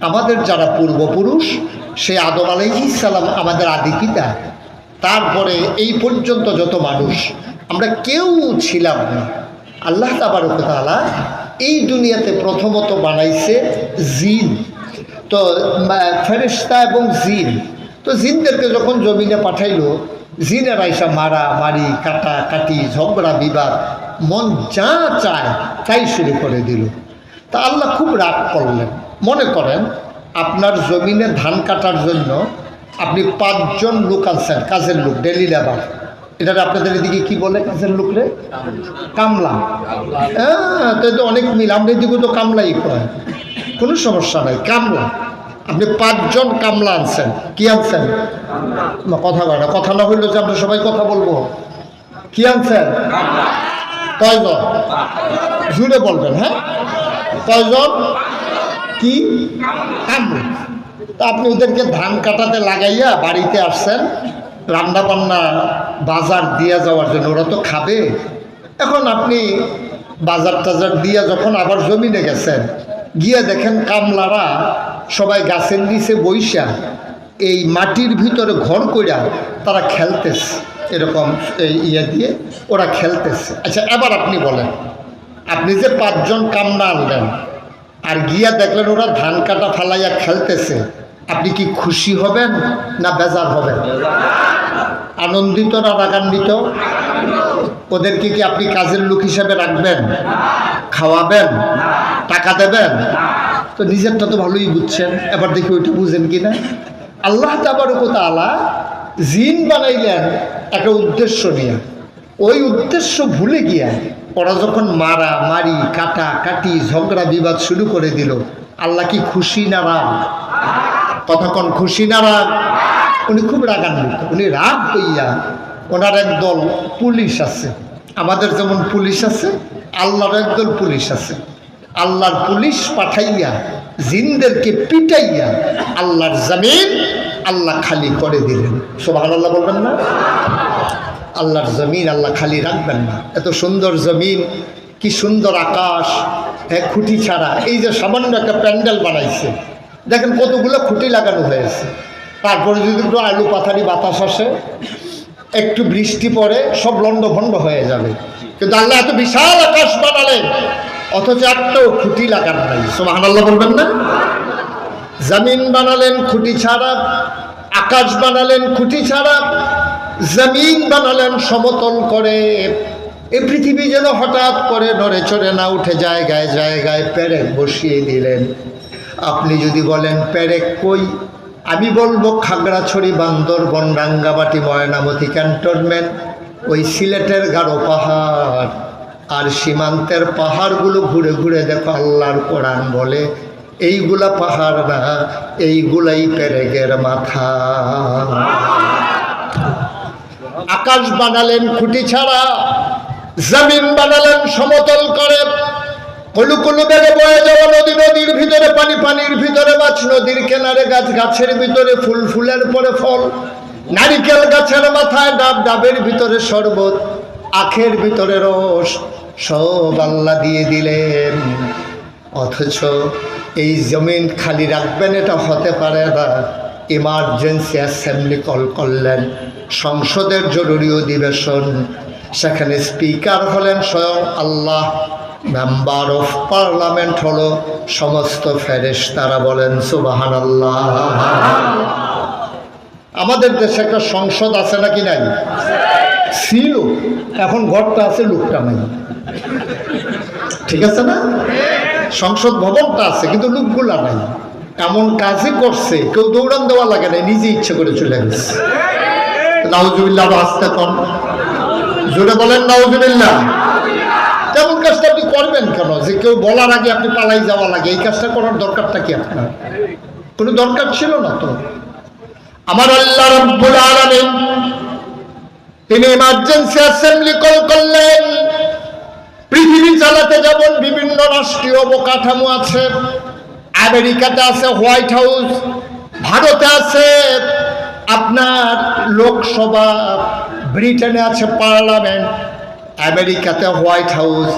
আমাদের যারা পূর্বপুরুষ, সে আদম আলাইহিসালাম আমাদের আদি পিতা। তারপরে এই পর্যন্ত যত মানুষ, আমরা কেউ ছিলাম না। আল্লাহ তাবারকতালা এই দুনিয়াতে প্রথমত বানাইছে জিন। তো ফেরেশতা এবং জিন। তো জিনদেরকে যখন জমিনে পাঠাইলো, জিনের আইসা মারা, মারি, কাটা, কাটি, ঝগড়া, বিবাদ, মন যা চায় তাই শুরু করে দিল। তা আল্লাহ খুব রাগ করলেন। মনে করেন আপনার জমিনে ধান কাটার জন্য আপনি পাঁচজন লোক আনছেন, কাজের লোক ডেলি লেবার এটা আপনাদের এদিকে কি বলে কাজের লোক রে? কামলা। হ্যাঁ তো তো অনেক মিল, আমরা এদিকে তো কামলাই কয় কোনো সমস্যা নাই, কামলা। আপনি পাঁচজন কামলা আনছেন, কি আনছেন? কথা কয় না, কথা না হইলে যে আমরা সবাই কথা বলব। কি আনছেন? কয়জন? জুড়ে বলবেন হ্যাঁ? কয়জন? কি? তা আপনি ওদেরকে ধান কাটাতে লাগাইয়া বাড়িতে আসছেন রান্না বান্না বাজার দিয়ে যাওয়ার জন্য ওরা তো খাবে। এখন আপনি বাজার টাজার দিয়ে যখন আবার জমিনে গেছেন গিয়ে দেখেন কামলারা সবাই গাছের নিচে বইসা এই মাটির ভিতরে ঘর কইরা তারা খেলতেছে এরকম এই ইয়ে দিয়ে ওরা খেলতেছে। আচ্ছা এবার আপনি বলেন আপনি যে পাঁচজন কামনা আনলেন আর গিয়া দেখলেন ওরা ধান কাটা ফালাইয়া খেলতেছে। আপনি কি খুশি হবেন না বেজার হবেন? আনন্দিত না রাগান্বিত? ওদেরকে কি আপনি কাজের লোক হিসাবে রাখবেন? খাওয়াবেন? টাকা দেবেন? তো নিজেরটা তো ভালোই বুঝছেন। এবার দেখি ওইটা বুঝেন কি না আল্লাহ তাবারকতালা জিন বানাইলেন একটা উদ্দেশ্য নিয়ে। ওই উদ্দেশ্য ভুলে গিয়া ওরা যখন মারা, মারি, কাটা, কাটি, ঝগড়া, বিবাদ শুরু করে দিল, আল্লাহ কি খুশি না রাগ? কতক্ষণ খুশি না রাগ? উনি খুব রাগান্বিত, উনি রাগ হইয়া ওনার একদল পুলিশ আছে। আমাদের যেমন পুলিশ আছে, আল্লাহর একদল পুলিশ আছে। আল্লাহর পুলিশ পাঠাইয়া, জিনদেরকে পিটাইয়া আল্লাহর জামিন আল্লাহ খালি করে দিলেন। সোভান আল্লাহ বলবেন না? আল্লাহর জমিন আল্লাহ খালি রাখবেন না। এত সুন্দর জমিন, কি সুন্দর আকাশ হ্যাঁ খুঁটি ছাড়া। এই যে সামান্য একটা প্যান্ডেল বানাইছে, দেখেন কতগুলো খুঁটি লাগানো হয়েছে। তারপরে যদি একটু আলু পাথারি বাতাস আসে, একটু বৃষ্টি পড়ে, সব লন্ড ভন্ড হয়ে যাবে। কিন্তু আল্লাহ এত বিশাল আকাশ বানালেন, অথচ একটাও খুঁটি লাগানো নাই। সোহান আল্লাহ বলবেন না? জমিন বানালেন খুঁটি ছাড়া, আকাশ বানালেন খুঁটি ছাড়া জমিন বানালেন, সমতল করে। এ পৃথিবী যেন হঠাৎ করে নড়ে চড়ে না উঠে, জায়গায় জায়গায় পেরেক বসিয়ে দিলেন। আপনি যদি বলেন, পেরেক কই? আমি বলব, খাগড়াছড়ি, বান্দরবন, রাঙ্গামাটি, ময়নামতি ক্যান্টনমেন্ট, ওই সিলেটের গাঢ় পাহাড়। আর সীমান্তের পাহাড়গুলো ঘুরে ঘুরে দেখো, আল্লাহর কোরআন বলে, এইগুলা পাহাড় না, এইগুলাই পেরেগের মাথা। আকাশ বানালেন খুঁটি ছাড়া, জমিন বানালেন সমতল করে। কলু কলু বেড়ে বয়ে যাওয়া নদী, নদীর ভিতরে পানি, পানির ভিতরে মাছ, নদীর কেনারে গাছ, গাছের ভিতরে ফুল, ফুলের পরে ফল। নারিকেল গাছের মাথায় ডাব, ডাবের ভিতরে শরবত, আখের ভিতরে রস, সব আল্লাহ দিয়ে দিলেন। অথচ এই জমিন খালি রাখবেন, এটা হতে পারে না। ইমার্জেন্সি অ্যাসেম্বলি কল করলেন। সংসদের জরুরি অধিবেশন। সেখানে স্পিকার হলেন স্বয়ং আল্লাহ। মেম্বার অফ পার্লামেন্ট হলো সমস্ত ফেরেশ তারা বলেন সুবাহান আল্লাহ আমাদের দেশে একটা সংসদ আছে নাকি নাই? ছিল। এখন ঘরটা আছে, লোকটা নাই। ঠিক আছে না? সংসদ ভবনটা আছে, কিন্তু লোকগুলা নাই। এমন কাজই করছে কেউ দৌড়ান দেওয়া লাগে না নিজে ইচ্ছে করে চলে গেছে। নাউজুবিল্লাহ আসতে কন জোরে বলেন নাউজুবিল্লাহ। তেমন কাজটা আপনি করবেন কেন? যে কেউ বলার আগে আপনি পালাই যাওয়া লাগে এই কাজটা করার দরকারটা কি আপনার? কোনো দরকার ছিল না তো? আমার আল্লাহ রব্বুল আলামিন তিনি ইমার্জেন্সি অ্যাসেম্বলি কল করলেন। পৃথিবী চালাতে যেমন বিভিন্ন রাষ্ট্রীয় অবকাঠামো আছে। আমেরিকাতে আছে, হোয়াইট হাউস, ভারতে আছে, আপনার লোকসভা, ব্রিটেনে আছে পার্লামেন্ট, আমেরিকাতে হোয়াইট হাউস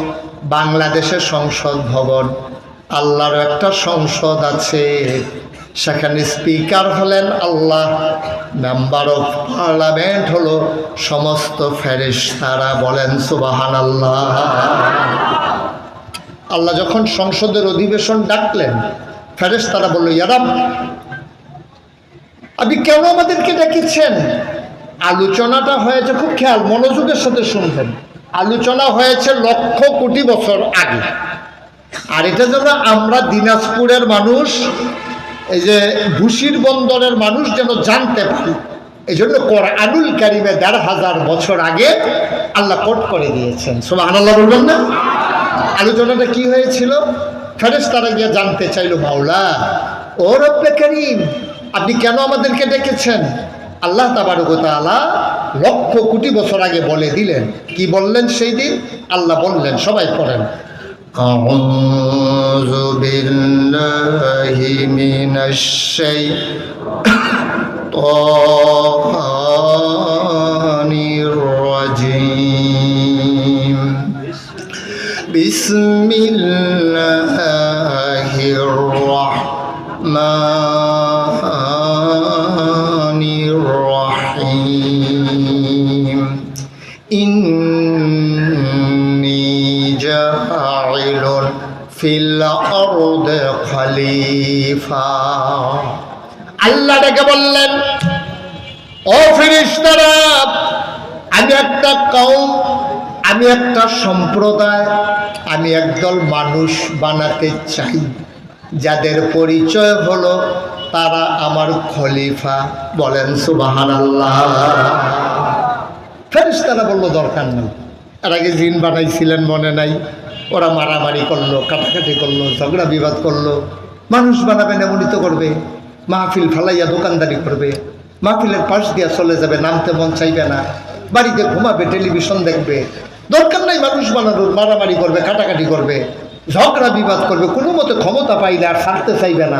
বাংলাদেশে সংসদ ভবন, আল্লাহর একটা সংসদ আছে। সেখানে স্পিকার হলেন আল্লাহ, মেম্বার অফ পার্লামেন্ট হলো সমস্ত ফেরেশতারা বলেন সুবাহান আল্লাহ আল্লাহ যখন সংসদের অধিবেশন ডাকলেন ফেরেশতারা বলল ইয়ারাম আপনি কেন আমাদেরকে ডেকেছেন? আলোচনাটা হয়েছে, খুব খেয়াল, মনোযোগের সাথে শুনবেন। আলোচনা হয়েছে লক্ষ কোটি বছর আগে। আর এটা যেন আমরা দিনাজপুরের মানুষ, এই যে ভুসির বন্দরের মানুষ যেন জানতে পারি। এই জন্য কোরআনুল কারিমে দেড় হাজার বছর আগে আল্লাহ কোট করে দিয়েছেন। সোমা আল্লাহ বলবেন না? আলোচনাটা কি হয়েছিল? ফেরেস তারা গিয়ে জানতে চাইলো মাওলা ও রব্বে করিম আপনি কেন আমাদেরকে ডেকেছেন আল্লাহ তাবারকতালা লক্ষ কোটি বছর আগে বলে দিলেন কি বললেন সেই দিন আল্লাহ বললেন সবাই পড়েন أعوذ بالله من الشيطان الرجيم بسم الله الرحمن الرحيم إني جاعل في الأرض خليفة আল্লাহ ডেকে বললেন ও ফিরিস্তারা আমি একটা কৌম আমি একটা সম্প্রদায়, আমি একদল মানুষ বানাতে চাই। যাদের পরিচয় হলো তারা আমার খলিফা বলেন সুবাহান আল্লাহ ফেরিস্তারা বলল, দরকার নেই। এর আগে জিন বানাইছিলেন মনে নাই। ওরা মারামারি করল, কাটাকাটি করল, ঝগড়া বিবাদ করল। মানুষ বানাবে নেমনিত করবে। মাহফিল ফালাইয়া দোকানদারি করবে। মাহফিলের পাশ দিয়া চলে যাবে, নামতে মন চাইবে না। বাড়িতে ঘুমাবে, টেলিভিশন দেখবে। দরকার নাই মানুষ বানানোর, মারামারি করবে, কাটাকাটি করবে, ঝগড়া বিবাদ করবে, কোনো মতে ক্ষমতা পাইলে আর ছাড়তে চাইবে না।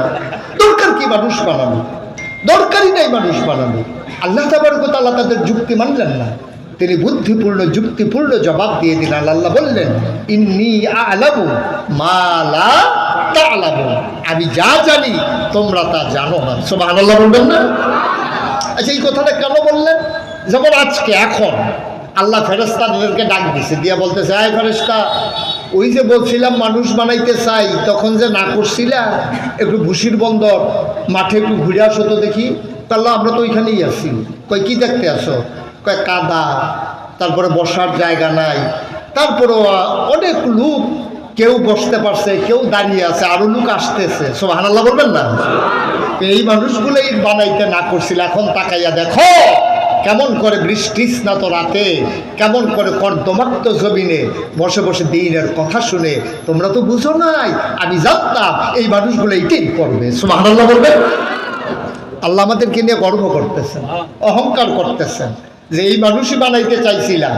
দরকার কি মানুষ বানানো? দরকারই নাই মানুষ বানানো। আল্লাহ তাবারকতাল্লাহ তাদের যুক্তি মানলেন না। তিনি বুদ্ধিপূর্ণ, যুক্তিপূর্ণ জবাব দিয়ে দিলেন। আল্লাহ বললেন, ইন্নি আলামু মালা তালামু। আমি যা জানি, তোমরা তা জানো না। সব আল্লাহ বলবেন না? আচ্ছা এই কথাটা কেন বললেন? যেমন আজকে, এখন। আল্লাহ ফেরেস্তাদেরকে ডাক দিছে, দিয়া বলতেছে, আয় ফেরেস্তা ওই যে বলছিলাম মানুষ বানাইতে চাই, তখন যে না করছিলা, একটু ভুসির বন্দর, মাঠে একটু ঘুরে আসো তো দেখি, তাহলে আমরা তো ওইখানেই আছি। কই কি দেখতে আসো? কয়, কাদা, তারপরে বসার জায়গা নাই। তারপরেও অনেক লোক, কেউ বসতে পারছে, কেউ দাঁড়িয়ে আছে, আরও লোক আসতেছে। সব হানাল্লাহ বলবেন না? এই মানুষগুলোই বানাইতে না করছিল, এখন তাকাইয়া দেখো। কেমন করে বৃষ্টি স্নাত রাতে, কেমন করে কর্দমাক্ত জমিনে বসে বসে দিনের কথা শুনে, তোমরা তো বুঝো নাই, আমি জানতাম এই মানুষগুলো এইটাই করবে। সুমাহ বলবে আল্লাহ আমাদেরকে নিয়ে গর্ব করতেছেন, অহংকার করতেছেন, যে এই মানুষই বানাইতে চাইছিলাম।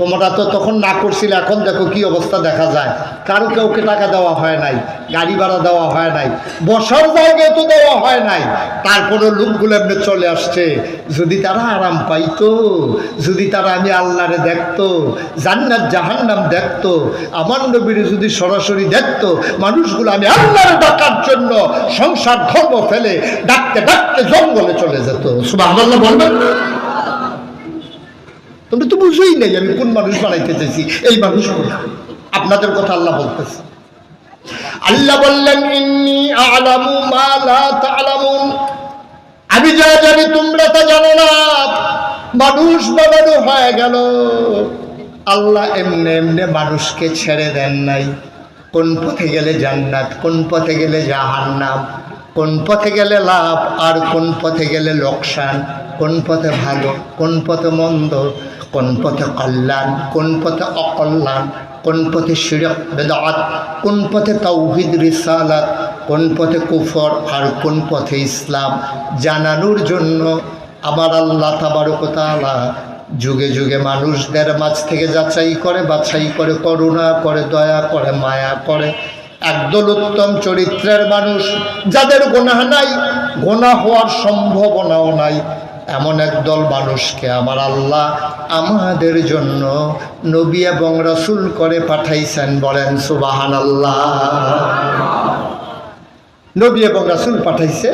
তোমরা তো তখন না করছিলে, এখন দেখো কি অবস্থা দেখা যায়। কারও কাউকে টাকা দেওয়া হয় নাই, গাড়ি ভাড়া দেওয়া হয় নাই, বসার জায়গায় তো দেওয়া হয় নাই। তারপরেও লোকগুলো এমনি চলে আসছে, যদি তারা আরাম পাইতো, যদি তারা আমি আল্লাহরে দেখতো, জান্নাত, জাহান্নাম দেখতো, আমার নবীরে যদি সরাসরি দেখতো, মানুষগুলো আমি আল্লাহরে ডাকার জন্য সংসার ধর্ম ফেলে ডাকতে ডাকতে জঙ্গলে চলে যেত। সুবাহ বলবেন? তোমরা তো বুঝোই নেই আমি কোন মানুষ বানাইতে চাইছি। এই মানুষগুলো আপনাদের কথা আল্লাহ বলতেছে। আল্লাহ বললেন, ইন্নি আলামু মা লা আমি যা জানি তোমরা তা জানো না। মানুষ বানানো হয়ে গেল। আল্লাহ এমনি এমনি মানুষকে ছেড়ে দেন নাই। কোন পথে গেলে জান্নাত, কোন পথে গেলে জাহান্নাম, কোন পথে গেলে লাভ, আর কোন পথে গেলে লোকসান, কোন পথে ভালো, কোন পথে মন্দ কোন পথে কল্যাণ, কোন পথে অকল্যাণ, কোন পথে শিরক, বেদাত, কোন পথে তৌহিদ রিসালাত, কোন পথে কুফর আর কোন পথে ইসলাম জানানোর জন্য আমার আল্লাহ তাবারকতালা যুগে যুগে মানুষদের মাছ থেকে যাচাই করে, বাছাই করে, করুণা করে, দয়া করে, মায়া করে। একদল উত্তম চরিত্রের মানুষ যাদের গোনা নাই গোনা হওয়ার সম্ভাবনাও নাই। এমন একদল মানুষকে আমার আল্লাহ আমাদের জন্য নবী এবং রসুল করে পাঠাইছেন বলেন সুবাহান আল্লাহ নবী এবং রাসুল পাঠাইছে,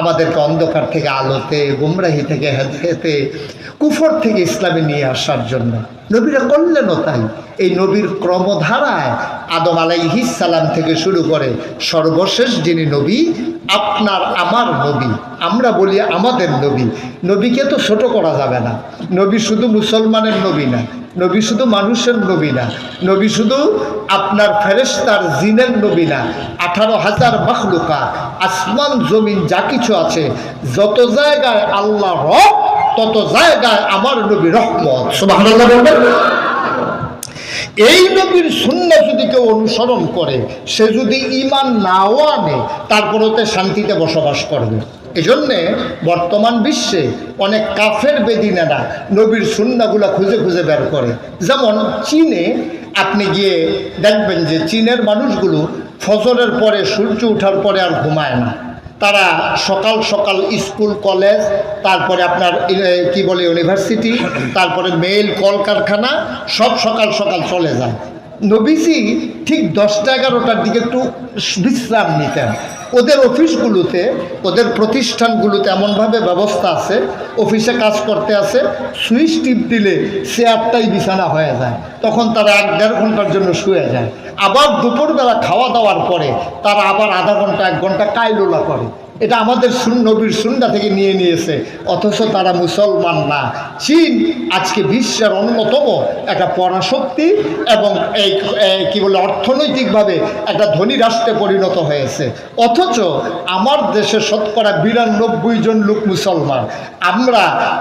আমাদেরকে অন্ধকার থেকে আলোতে, গুমরাহি থেকে হেতে কুফর থেকে ইসলামে নিয়ে আসার জন্য। নবীরা করলেনও তাই। এই নবীর ক্রমধারায় আদম সালাম থেকে শুরু করে সর্বশেষ যিনি নবী, আপনার আমার নবী, আমরা বলি আমাদের নবী। নবীকে তো ছোট করা যাবে না। নবী শুধু মুসলমানের নবী না, নবী শুধু মানুষের নবী না, নবী শুধু আপনার ফেরেস্তার জিনের নবী না। আঠারো হাজার মখলুকা আসমান, জমিন, যা কিছু আছে, যত জায়গায় আল্লাহ রব তত জায়গায় আমার নবী রহমত। বলবেন। এই নবীর শূন্য যদি কেউ অনুসরণ করে, সে যদি ইমান নাও আনে তারপরেতে শান্তিতে বসবাস করবে এজন্যে বর্তমান বিশ্বে অনেক কাফের বেদিনেরা নবীর সুন্নাগুলা খুঁজে খুঁজে বের করে। যেমন চীনে আপনি গিয়ে দেখবেন যে চীনের মানুষগুলো ফসলের পরে সূর্য ওঠার পরে আর ঘুমায় না। তারা সকাল সকাল স্কুল, কলেজ, তারপরে আপনার কি বলে ইউনিভার্সিটি তারপরে মেল কলকারখানা, সব সকাল সকাল চলে যায়। নবীজি ঠিক দশটা এগারোটার দিকে একটু বিশ্রাম নিতেন। ওদের অফিসগুলোতে, ওদের প্রতিষ্ঠানগুলোতে এমনভাবে ব্যবস্থা আছে, অফিসে কাজ করতে আছে, সুইচ টিপ দিলে সে চেয়ারটাই বিছানা হয়ে যায়। তখন তারা এক দেড় ঘণ্টার জন্য শুয়ে যায়। আবার দুপুরবেলা খাওয়া দাওয়ার পরে তারা আবার আধা ঘণ্টা, এক ঘণ্টা কাইলোলা করে। এটা আমাদের নবীর সুন্না থেকে নিয়ে নিয়েছে। অথচ তারা মুসলমান না। চীন আজকে বিশ্বের অন্যতম একটা পরাশক্তি এবং এই কি বলে, অর্থনৈতিকভাবে একটা ধনী রাষ্ট্রে পরিণত হয়েছে। অথচ আমার দেশে শতকরা বিরানব্বই জন লোক মুসলমান। আমরা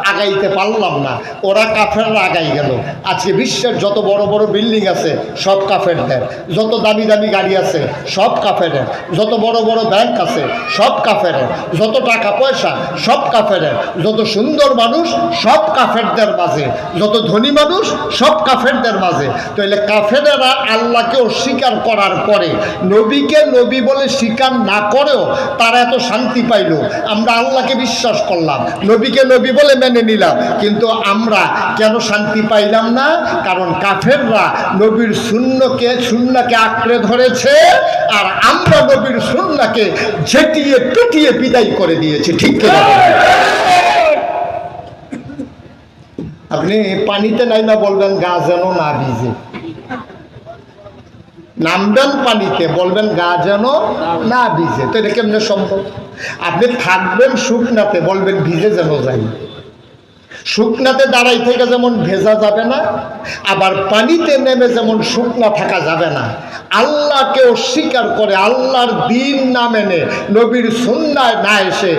আগাইতে পারলাম না। ওরা কাফেররা আগাই গেল। আজকে বিশ্বের যত বড় বড় বিল্ডিং আছে, সব কাফেরদের। যত দামি দামি গাড়ি আছে, সব কাফেরের। যত বড় বড় ব্যাংক আছে, সব কাফেরের। যত টাকা পয়সা, সব কাফেরের। যত সুন্দর মানুষ, সব কাফেরদের মাঝে। যত ধনী মানুষ, সব কাফেরদের মাঝে। তাহলে কাফেরেরা আল্লাহকে অস্বীকার করার পরে, নবীকে নবী বলে স্বীকার না করেও তারা এত শান্তি পাইল। আমরা আল্লাহকে বিশ্বাস করলাম, নবীকে নবী বলে মেনে নিলাম। কিন্তু আমরা কেন শান্তি পাইলাম না? কারণ কাফেররা নবীর শূন্যকে শূন্যকে আঁকড়ে ধরেছে, আর আমরা নবীর শূন্যকে ঝেটিয়ে পিটিয়ে বিদায় করে দিয়েছি, ঠিক আপনি পানিতে নাই না বলবেন গা যেন না ভিজে। নামবেন পানিতে, বলবেন গা যেন না ভিজে। তো এটা কেমনে সম্ভব? আপনি থাকবেন শুকনাতে, বলবেন ভিজে যেন যাই। শুকনাতে দাঁড়াই থেকে যেমন ভেজা যাবে না, আবার পানিতে নেমে যেমন শুকনা থাকা যাবে না। আল্লাহকে অস্বীকার করে আল্লাহর দিন না মেনে নবীর সুন্নায় না এসে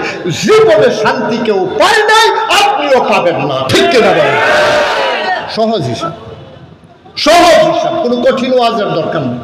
জীবনে শান্তি কেউ পায় নাই, আপনিও পাবেন না। ঠিক কিনা সহজ হিসাব। সহজ হিসাব। কোনো কঠিন ওয়াজের দরকার নেই।